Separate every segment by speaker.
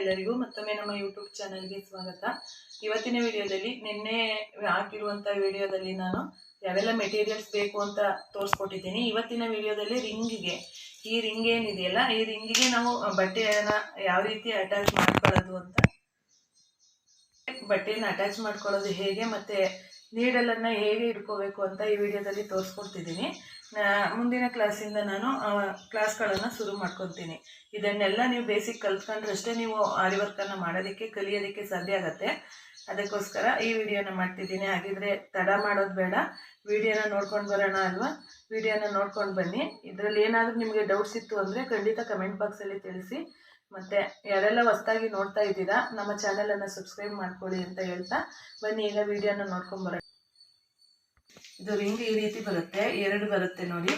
Speaker 1: ಎಲ್ಲರಿಗೂ ಮತ್ತೊಮ್ಮೆ ನಮ್ಮ ಯೂಟ್ಯೂಬ್ ಚಾನಲ್ಗೆ ಸ್ವಾಗತ. ಇವತ್ತಿನ ವಿಡಿಯೋದಲ್ಲಿ ನಿನ್ನೆ ಹಾಕಿರುವಂಥ ವಿಡಿಯೋದಲ್ಲಿ ನಾನು ಯಾವೆಲ್ಲ ಮೆಟೀರಿಯಲ್ಸ್ ಬೇಕು ಅಂತ ತೋರಿಸ್ಕೊಟ್ಟಿದ್ದೀನಿ. ಇವತ್ತಿನ ವಿಡಿಯೋದಲ್ಲಿ ರಿಂಗಿಗೆ. ಈ ರಿಂಗ್ ಏನಿದೆಯಲ್ಲ, ಈ ರಿಂಗಿಗೆ ನಾವು ಬಟ್ಟೆಯನ್ನು ಯಾವ ರೀತಿ ಅಟ್ಯಾಚ್ ಮಾಡ್ಕೊಳ್ಳೋದು ಅಂತ. ಬಟ್ಟೆಯನ್ನು ಅಟ್ಯಾಚ್ ಮಾಡ್ಕೊಳ್ಳೋದು ಹೇಗೆ ಮತ್ತು ನೀಡಲನ್ನು ಹೇಗೆ ಇಟ್ಕೋಬೇಕು ಅಂತ ಈ ವಿಡಿಯೋದಲ್ಲಿ ತೋರಿಸ್ಕೊಡ್ತಿದ್ದೀನಿ. ಮುಂದಿನ ಕ್ಲಾಸಿಂದ ನಾನು ಕ್ಲಾಸ್ಗಳನ್ನು ಶುರು ಮಾಡ್ಕೊತೀನಿ. ಇದನ್ನೆಲ್ಲ ನೀವು ಬೇಸಿಕ್ ಕಲ್ತ್ಕೊಂಡ್ರಷ್ಟೇ ನೀವು ಆರಿ ವರ್ಕನ್ನು ಮಾಡೋದಕ್ಕೆ, ಕಲಿಯೋದಕ್ಕೆ ಸಾಧ್ಯ ಆಗುತ್ತೆ. ಅದಕ್ಕೋಸ್ಕರ ಈ ವಿಡಿಯೋನ ಮಾಡ್ತಿದ್ದೀನಿ. ಹಾಗಿದ್ರೆ ತಡ ಮಾಡೋದು ಬೇಡ. ವಿಡಿಯೋನ ನೋಡ್ಕೊಂಡು ಬರೋಣ ಅಲ್ವಾ? ವಿಡಿಯೋನ ನೋಡ್ಕೊಂಡು ಬನ್ನಿ. ಇದರಲ್ಲಿ ಏನಾದರೂ ನಿಮಗೆ ಡೌಟ್ಸ್ ಇತ್ತು ಅಂದರೆ ಖಂಡಿತ ಕಮೆಂಟ್ ಬಾಕ್ಸಲ್ಲಿ ತಿಳಿಸಿ. ಮತ್ತು ಯಾರೆಲ್ಲ ಹೊಸ್ದಾಗಿ ನೋಡ್ತಾ ಇದ್ದೀರಾ, ನಮ್ಮ ಚಾನಲನ್ನು ಸಬ್ಸ್ಕ್ರೈಬ್ ಮಾಡ್ಕೊಳ್ಳಿ ಅಂತ ಹೇಳ್ತಾ ಬನ್ನಿ. ಈಗ ವಿಡಿಯೋನ ನೋಡ್ಕೊಂಡು ಇದು ರಿಂಗ್ ಈ ರೀತಿ ಬರುತ್ತೆ, ಎರಡು ಬರುತ್ತೆ ನೋಡಿ.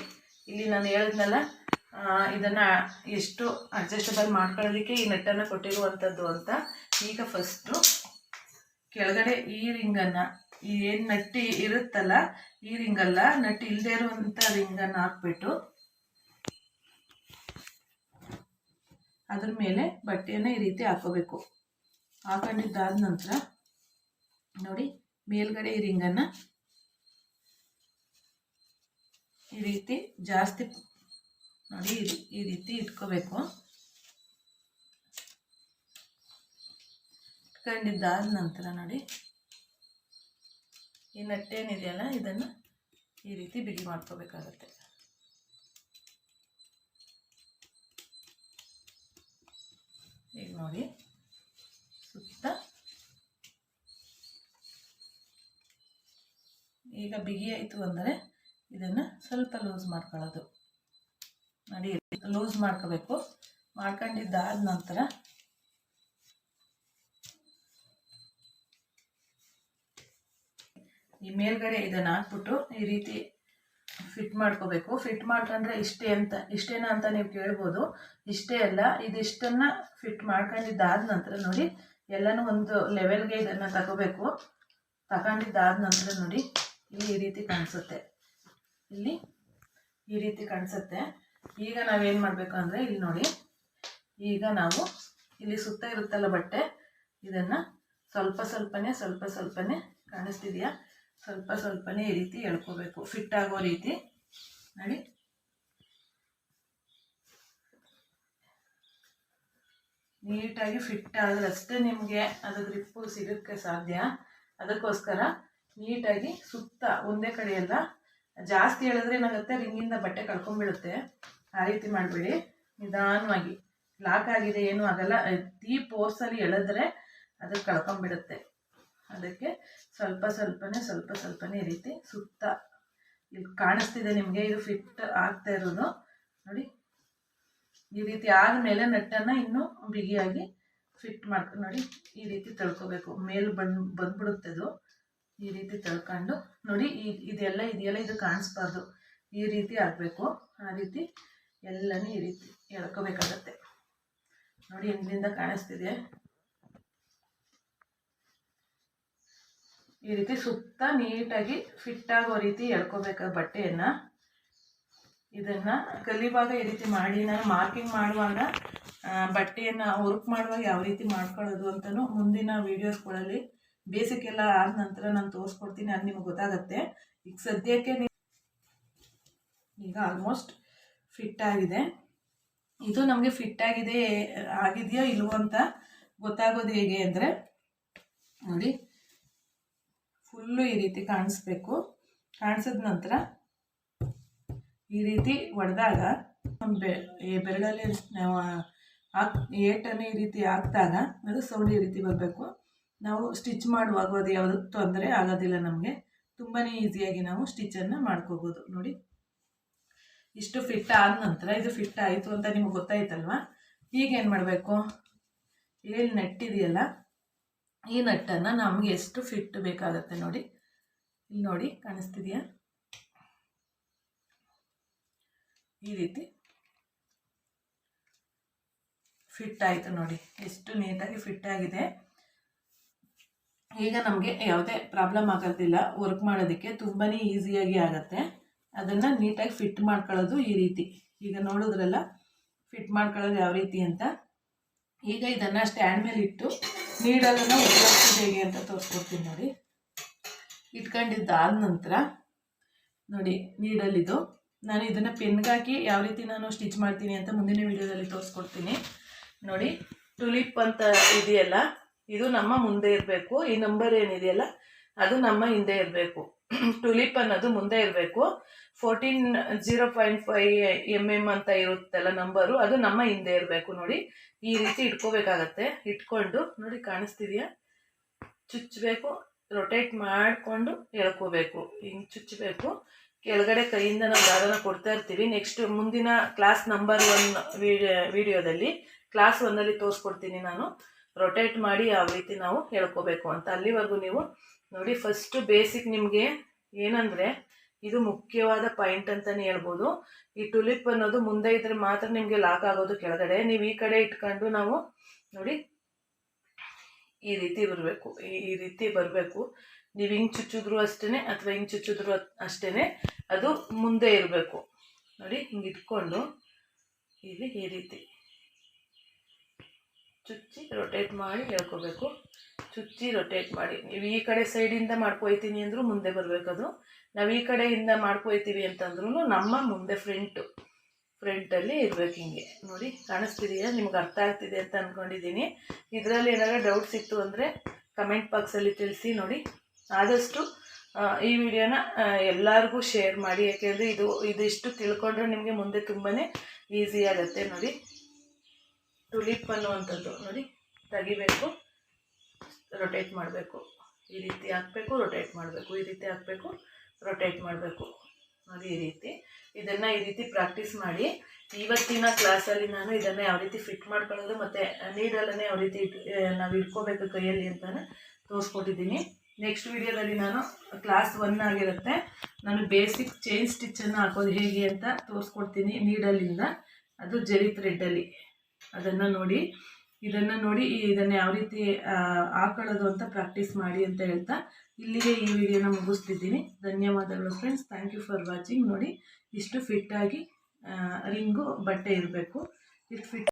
Speaker 1: ಇಲ್ಲಿ ನಾನು ಹೇಳಿದ್ನಲ್ಲ ಇದನ್ನು ಎಷ್ಟು ಅಡ್ಜಸ್ಟಬಲ್ ಮಾಡ್ಕೊಳ್ಳೋದಕ್ಕೆ ಈ ನಟ್ಟನ್ನು ಕೊಟ್ಟಿರುವಂಥದ್ದು ಅಂತ. ಈಗ ಫಸ್ಟು ಕೆಳಗಡೆ ಈ ರಿಂಗನ್ನು ಏನು ನಟ್ಟಿ ಇರುತ್ತಲ್ಲ, ಈ ರಿಂಗಲ್ಲ, ನಟ್ಟಿ ಇಲ್ಲದೆ ಇರುವಂಥ ರಿಂಗನ್ನು ಹಾಕ್ಬಿಟ್ಟು ಅದ್ರ ಮೇಲೆ ಬಟ್ಟೆಯನ್ನು ಈ ರೀತಿ ಹಾಕೋಬೇಕು ಹಾಕೊಂಡಿದ್ದಾದ ನಂತರ ನೋಡಿ, ಮೇಲ್ಗಡೆ ಈ ರಿಂಗನ್ನು ಈ ರೀತಿ ಜಾಸ್ತಿ ನೋಡಿ ಈ ರೀತಿ ಇಟ್ಕೋಬೇಕು. ಇಟ್ಕೊಂಡಿದ್ದಾದ ನಂತರ ನೋಡಿ ಈ ನಟ್ಟೇನಿದೆಯಲ್ಲ, ಇದನ್ನು ಈ ರೀತಿ ಬಿಗಿ ಮಾಡ್ಕೋಬೇಕಾಗತ್ತೆ. ಈಗ ನೋಡಿ ಸುತ್ತ ಈಗ ಬಿಗಿ ಆಯಿತು ಅಂದರೆ ಇದನ್ನು ಸ್ವಲ್ಪ ಲೂಸ್ ಮಾಡ್ಕೊಳ್ಳೋದು. ನೋಡಿ ಲೂಸ್ ಮಾಡ್ಕೋಬೇಕು. ಮಾಡ್ಕೊಂಡಿದ್ದಾದ ನಂತರ ಈ ಮೇಲ್ಗಡೆ ಇದನ್ನು ಹಾಕ್ಬಿಟ್ಟು ಈ ರೀತಿ ಫಿಟ್ ಮಾಡ್ಕೋಬೇಕು. ಫಿಟ್ ಮಾಡ್ಕೊಂಡ್ರೆ ಇಷ್ಟೇ ಅಂತ, ಇಷ್ಟೇನಾ ಅಂತ ನೀವು ಕೇಳ್ಬೋದು. ಇಷ್ಟೇ ಅಲ್ಲ, ಇದಿಷ್ಟನ್ನು ಫಿಟ್ ಮಾಡ್ಕೊಂಡಿದ್ದಾದ ನಂತರ ನೋಡಿ, ಎಲ್ಲನೂ ಒಂದು ಲೆವೆಲ್ಗೆ ಇದನ್ನು ತಗೋಬೇಕು. ತಗೊಂಡಿದ್ದಾದ ನಂತರ ನೋಡಿ, ಇಲ್ಲಿ ಈ ರೀತಿ ಕಾಣಿಸುತ್ತೆ. ಇಲ್ಲಿ ಈ ರೀತಿ ಕಾಣಿಸುತ್ತೆ. ಈಗ ನಾವೇನು ಮಾಡಬೇಕು ಅಂದರೆ ಇಲ್ಲಿ ನೋಡಿ. ಈಗ ನಾವು ಇಲ್ಲಿ ಸುತ್ತ ಇರುತ್ತಲ್ಲ ಬಟ್ಟೆ, ಇದನ್ನು ಸ್ವಲ್ಪ ಸ್ವಲ್ಪನೇ ಸ್ವಲ್ಪ ಸ್ವಲ್ಪನೇ ಕಾಣಿಸ್ತಿದೆಯಾ? ಸ್ವಲ್ಪ ಸ್ವಲ್ಪನೇ ಈ ರೀತಿ ಎಳ್ಕೋಬೇಕು. ಫಿಟ್ ಆಗೋ ರೀತಿ. ನೋಡಿ. ನೀಟಾಗಿ ಫಿಟ್ ಆದರೆ ಅಷ್ಟೇ ನಿಮಗೆ ಅದು ಗ್ರಿಪ್ಪು ಸಿಗೋಕ್ಕೆ ಸಾಧ್ಯ. ಅದಕ್ಕೋಸ್ಕರ ನೀಟಾಗಿ ಸುತ್ತ ಒಂದೇ ಕಡೆ ಎಲ್ಲ ಜಾಸ್ತಿ ಹೇಳಿದ್ರೆ ಏನಾಗುತ್ತೆ? ರಿಂಗಿಂದ ಬಟ್ಟೆ ಕಳ್ಕೊಂಡ್ಬಿಡುತ್ತೆ. ಆ ರೀತಿ ಮಾಡಬೇಡಿ. ನಿಧಾನವಾಗಿ. ಲಾಕ್ ಆಗಿದೆ, ಏನೂ ಆಗಲ್ಲ. ಈ ಪೋರ್ಸಲ್ಲಿ ಎಳೆದ್ರೆ ಅದು ಕಳ್ಕೊಂಡ್ಬಿಡುತ್ತೆ. ಅದಕ್ಕೆ ಸ್ವಲ್ಪ ಸ್ವಲ್ಪನೇ ಸ್ವಲ್ಪ ಸ್ವಲ್ಪನೇ ಈ ರೀತಿ ಸುತ್ತ ಇಲ್ಲಿ ಕಾಣಿಸ್ತಿದೆ ನಿಮಗೆ, ಇದು ಫಿಟ್ ಆಗ್ತಾ ಇರೋದು. ನೋಡಿ. ಈ ರೀತಿ ಆದಮೇಲೆ ನಟ್ಟನ್ನು ಇನ್ನೂ ಬಿಗಿಯಾಗಿ ಫಿಟ್ ಮಾಡ್ಕೊಂಡು ನೋಡಿ, ಈ ರೀತಿ ತಳ್ಕೋಬೇಕು. ಮೇಲ್ ಬಂದು ಬಂದ್ಬಿಡುತ್ತೆ ಅದು. ಈ ರೀತಿ ತಳ್ಕೊಂಡು ನೋಡಿ, ಈ ಇದೆಲ್ಲ ಇದೆಯಲ್ಲ, ಇದು ಕಾಣಿಸ್ಬಾರ್ದು. ಈ ರೀತಿ ಆಗಬೇಕು. ಆ ರೀತಿ ಎಲ್ಲನೂ ಈ ರೀತಿ ಎಳ್ಕೋಬೇಕಾಗತ್ತೆ. ನೋಡಿ ಹಿಂದಿಂದ ಕಾಣಿಸ್ತಿದೆ. ಈ ರೀತಿ ಸುತ್ತ ನೀಟಾಗಿ ಫಿಟ್ ಆಗೋ ರೀತಿ ಎಳ್ಕೋಬೇಕು ಬಟ್ಟೆಯನ್ನು. ಇದನ್ನು ಕಲಿಯುವಾಗ ಈ ರೀತಿ ಮಾಡಿ, ನಾನು ಮಾರ್ಕಿಂಗ್ ಮಾಡುವಾಗ ಬಟ್ಟೆಯನ್ನು ವರ್ಕ್ ಮಾಡುವಾಗ ಯಾವ ರೀತಿ ಮಾಡ್ಕೊಳ್ಳೋದು ಅಂತಲೂ ಮುಂದಿನ ವೀಡಿಯೋಸ್ಗಳಲ್ಲಿ ಬೇಸಿಕ್ ಎಲ್ಲ ಆದ ನಂತರ ನಾನು ತೋರಿಸ್ಕೊಡ್ತೀನಿ, ಅದು ನಿಮಗೆ ಗೊತ್ತಾಗುತ್ತೆ. ಈಗ ಸದ್ಯಕ್ಕೆ ಈಗ ಆಲ್ಮೋಸ್ಟ್ ಫಿಟ್ ಆಗಿದೆ. ಇದು ನಮಗೆ ಫಿಟ್ ಆಗಿದೆ ಆಗಿದೆಯೋ ಇಲ್ವೋ ಅಂತ ಗೊತ್ತಾಗೋದು ಹೇಗೆ ಅಂದರೆ, ನೋಡಿ ಫುಲ್ಲು ಈ ರೀತಿ ಕಾಣಿಸ್ಬೇಕು. ಕಾಣಿಸಿದ ನಂತರ ಈ ರೀತಿ ಹೊಡೆದಾಗ ಬೆ ಬೆರಳಲ್ಲಿ ನಾವು ಹಾಕ್ ಏಟನ್ನು ಈ ರೀತಿ ಹಾಕಿದಾಗ, ಅದು ಸೌಂಡ್ ಈ ರೀತಿ ಬರಬೇಕು. ನಾವು ಸ್ಟಿಚ್ ಮಾಡುವಾಗ ಅದು ಯಾವುದು ತೊಂದರೆ ಆಗೋದಿಲ್ಲ ನಮಗೆ. ತುಂಬಾ ಈಸಿಯಾಗಿ ನಾವು ಸ್ಟಿಚ್ಚನ್ನು ಮಾಡ್ಕೋಬೋದು. ನೋಡಿ. ಇಷ್ಟು ಫಿಟ್ ಆದ ನಂತರ ಇದು ಫಿಟ್ ಆಯಿತು ಅಂತ ನಿಮ್ಗೆ ಗೊತ್ತಾಯ್ತಲ್ವ? ಈಗ ಏನು ಮಾಡಬೇಕು? ಇಲ್ಲಿ ನೆಟ್ಟಿದೆಯಲ್ಲ, ಈ ನಟ್ಟನ್ನು ನಮಗೆ ಎಷ್ಟು ಫಿಟ್ ಬೇಕಾಗತ್ತೆ ನೋಡಿ. ಇಲ್ಲಿ ನೋಡಿ, ಕಾಣಿಸ್ತಿದೆಯಾ? ಈ ರೀತಿ. ಫಿಟ್ ಆಯಿತು ನೋಡಿ. ಎಷ್ಟು ನೀಟಾಗಿ ಫಿಟ್ ಆಗಿದೆ. ಈಗ ನಮಗೆ ಯಾವುದೇ ಪ್ರಾಬ್ಲಮ್ ಆಗೋದಿಲ್ಲ ವರ್ಕ್ ಮಾಡೋದಕ್ಕೆ ತುಂಬಾ ಈಸಿಯಾಗಿ ಆಗುತ್ತೆ. ಅದನ್ನು ನೀಟಾಗಿ ಫಿಟ್ ಮಾಡ್ಕೊಳ್ಳೋದು ಈ ರೀತಿ. ಈಗ ನೋಡಿದ್ರಲ್ಲ ಫಿಟ್ ಮಾಡ್ಕೊಳ್ಳೋದು ಯಾವ ರೀತಿ ಅಂತ. ಈಗ ಇದನ್ನು ಸ್ಟ್ಯಾಂಡ್ ಮೇಲೆ ಇಟ್ಟು ನೀಡಲನ್ನು ಉಪಯೋಗಿಸೋದು ಹೇಗೆ ಅಂತ ತೋರಿಸ್ಕೊಡ್ತೀನಿ ನೋಡಿ. ಇಟ್ಕೊಂಡಿದ್ದಾದ ನಂತರ ನೋಡಿ ನೀಡಲಿದು ನಾನು ಇದನ್ನು ಪೆನ್ಗಾಕಿ ಯಾವ ರೀತಿ ನಾನು ಸ್ಟಿಚ್ ಮಾಡ್ತೀನಿ ಅಂತ ಮುಂದಿನ ವಿಡಿಯೋದಲ್ಲಿ ತೋರಿಸ್ಕೊಡ್ತೀನಿ. ನೋಡಿ ಟುಲಿಪ್ ಅಂತ ಇದೆಯಲ್ಲ ಇದು ನಮ್ಮ ಮುಂದೆ ಇರಬೇಕು. ಈ ನಂಬರ್ ಏನಿದೆಯಲ್ಲ, ಅದು ನಮ್ಮ ಹಿಂದೆ ಇರಬೇಕು. ಟುಲಿಪ್ ಅನ್ನೋದು ಮುಂದೆ ಇರಬೇಕು. Fourteen zero point five M M ಅಂತ ಇರುತ್ತಲ್ಲ ನಂಬರು ಅದು ನಮ್ಮ ಹಿಂದೆ ಇರಬೇಕು ನೋಡಿ. ಈ ರೀತಿ ಇಟ್ಕೋಬೇಕಾಗತ್ತೆ. ಇಟ್ಕೊಂಡು, ನೋಡಿ ಕಾಣಿಸ್ತಿದೆಯಾ? ಚುಚ್ಚಬೇಕು ರೊಟೇಟ್ ಮಾಡಿಕೊಂಡು ಎಳ್ಕೋಬೇಕು. ಹಿಂಗೆ ಚುಚ್ಚಬೇಕು ಕೆಳಗಡೆ ಕೈಯಿಂದ ನಾವು ದಾರನ ಕೊಡ್ತಾ ಇರ್ತೀವಿ. ನೆಕ್ಸ್ಟ್ ಮುಂದಿನ ಕ್ಲಾಸ್ ನಂಬರ್ ಒನ್ ವಿಡಿಯೋದಲ್ಲಿ ಕ್ಲಾಸ್ ಒನ್ನಲ್ಲಿ ತೋರಿಸ್ಕೊಡ್ತೀನಿ ನಾನು. ರೊಟೇಟ್ ಮಾಡಿ ಯಾವ ರೀತಿ ನಾವು ಹೇಳ್ಕೋಬೇಕು ಅಂತ. ಅಲ್ಲಿವರೆಗೂ ನೀವು ನೋಡಿ ಫಸ್ಟು ಬೇಸಿಕ್ ನಿಮಗೆ ಏನಂದರೆ ಇದು ಮುಖ್ಯವಾದ ಪಾಯಿಂಟ್ ಅಂತಲೇ ಹೇಳ್ಬೋದು. ಈ ಟುಲಿಪ್ ಅನ್ನೋದು ಮುಂದೆ ಇದ್ರೆ ಮಾತ್ರ ನಿಮಗೆ ಲಾಕ್ ಆಗೋದು ಕೆಳಗಡೆ. ನೀವು ಈ ಕಡೆ ಇಟ್ಕೊಂಡು ನಾವು ನೋಡಿ ಈ ರೀತಿ ಬರಬೇಕು. ಈ ರೀತಿ ಬರಬೇಕು. ನೀವು ಹಿಂಗೆ ಚುಚ್ಚಿದ್ರು ಅಷ್ಟೇ ಅಥವಾ ಹಿಂಗೆ ಚುಚ್ಚಿದ್ರು ಅಷ್ಟೇ ಅದು ಮುಂದೆ ಇರಬೇಕು. ನೋಡಿ ಹಿಂಗೆ ಇಟ್ಕೊಂಡು ಇಲ್ಲಿ ಈ ರೀತಿ. ಚುಚ್ಚಿ ರೊಟೇಟ್ ಮಾಡಿ ಹೇಳ್ಕೋಬೇಕು. ಚುಚ್ಚಿ ರೊಟೇಟ್ ಮಾಡಿ. ನೀವು ಈ ಕಡೆ ಸೈಡಿಂದ ಮಾಡ್ಕೊಯ್ತೀನಿ ಅಂದರೂ ಮುಂದೆ ಬರಬೇಕದು ನಾವು ಈ ಕಡೆಯಿಂದ ಮಾಡ್ಕೊಯ್ತೀವಿ ಅಂತಂದ್ರೂ ನಮ್ಮ ಮುಂದೆ ಫ್ರಂಟು ಫ್ರಂಟಲ್ಲಿ ಇರ್ಬೇಕು ಹಿಂಗೆ. ನೋಡಿ, ಕಾಣಿಸ್ತಿದೆಯಾ? ನಿಮ್ಗೆ ಅರ್ಥ ಆಗ್ತಿದೆ ಅಂತ ಅಂದ್ಕೊಂಡಿದ್ದೀನಿ ಇದರಲ್ಲಿ ಏನಾದರೂ ಡೌಟ್ಸ್ ಇತ್ತು ಅಂದರೆ ಕಮೆಂಟ್ ಬಾಕ್ಸಲ್ಲಿ ತಿಳಿಸಿ ನೋಡಿ. ಆದಷ್ಟು ಈ ವಿಡಿಯೋನ ಎಲ್ಲರಿಗೂ ಶೇರ್ ಮಾಡಿ. ಯಾಕೆಂದರೆ ಇದು, ಇದಿಷ್ಟು ತಿಳ್ಕೊಂಡ್ರೆ ನಿಮಗೆ ಮುಂದೆ ತುಂಬಾ ಈಸಿ ಆಗುತ್ತೆ ನೋಡಿ. ಟುಲಿಪ್ ಅನ್ನುವಂಥದ್ದು ನೋಡಿ, ತೆಗಿಬೇಕು ರೊಟೇಟ್ ಮಾಡಬೇಕು. ಈ ರೀತಿ ಹಾಕಬೇಕು ರೊಟೇಟ್ ಮಾಡಬೇಕು. ಈ ರೀತಿ ಹಾಕಬೇಕು ರೊಟೇಟ್ ಮಾಡಬೇಕು. ನೋಡಿ, ಈ ರೀತಿ. ಇದನ್ನು ಈ ರೀತಿ ಪ್ರಾಕ್ಟೀಸ್ ಮಾಡಿ. ಇವತ್ತಿನ ಕ್ಲಾಸಲ್ಲಿ ನಾನು ಇದನ್ನು ಯಾವ ರೀತಿ ಫಿಟ್ ಮಾಡ್ಕೊಳ್ಳೋದು ಮತ್ತು ನೀಡಲ್ಲೇ ಯಾವ ರೀತಿ ನಾವು ಇಟ್ಕೋಬೇಕು ಕೈಯಲ್ಲಿ ಅಂತ ತೋರಿಸ್ಕೊಟ್ಟಿದ್ದೀನಿ. ನೆಕ್ಸ್ಟ್ ವಿಡಿಯೋದಲ್ಲಿ ನಾನು ಕ್ಲಾಸ್ ಒನ್ ಆಗಿರುತ್ತೆ. ನಾನು ಬೇಸಿಕ್ ಚೈನ್ ಸ್ಟಿಚ್ಚನ್ನು ಹಾಕೋದು ಹೇಗೆ ಅಂತ ತೋರಿಸ್ಕೊಡ್ತೀನಿ ನೀಡಲ್ಲಿಂದ ಅದು ಜರಿ ಥ್ರೆಡ್ಡಲ್ಲಿ ಅದನ್ನು ನೋಡಿ, ಇದನ್ನು ನೋಡಿ ಇದನ್ನು ಯಾವ ರೀತಿ ಹಾಕೊಳ್ಳೋದು ಅಂತ ಪ್ರಾಕ್ಟೀಸ್ ಮಾಡಿ ಅಂತ ಹೇಳ್ತಾ ಇಲ್ಲಿಗೆ ಈ ವಿಡಿಯೋನ ಮುಗಿಸ್ತಿದ್ದೀನಿ. ಧನ್ಯವಾದಗಳು friends thank you for watching ನೋಡಿ, ಇಷ್ಟು ಫಿಟ್ಟಾಗಿ ರಿಂಗು ಬಟ್ಟೆ ಇರಬೇಕು. ಇಷ್ಟು ಫಿಟ್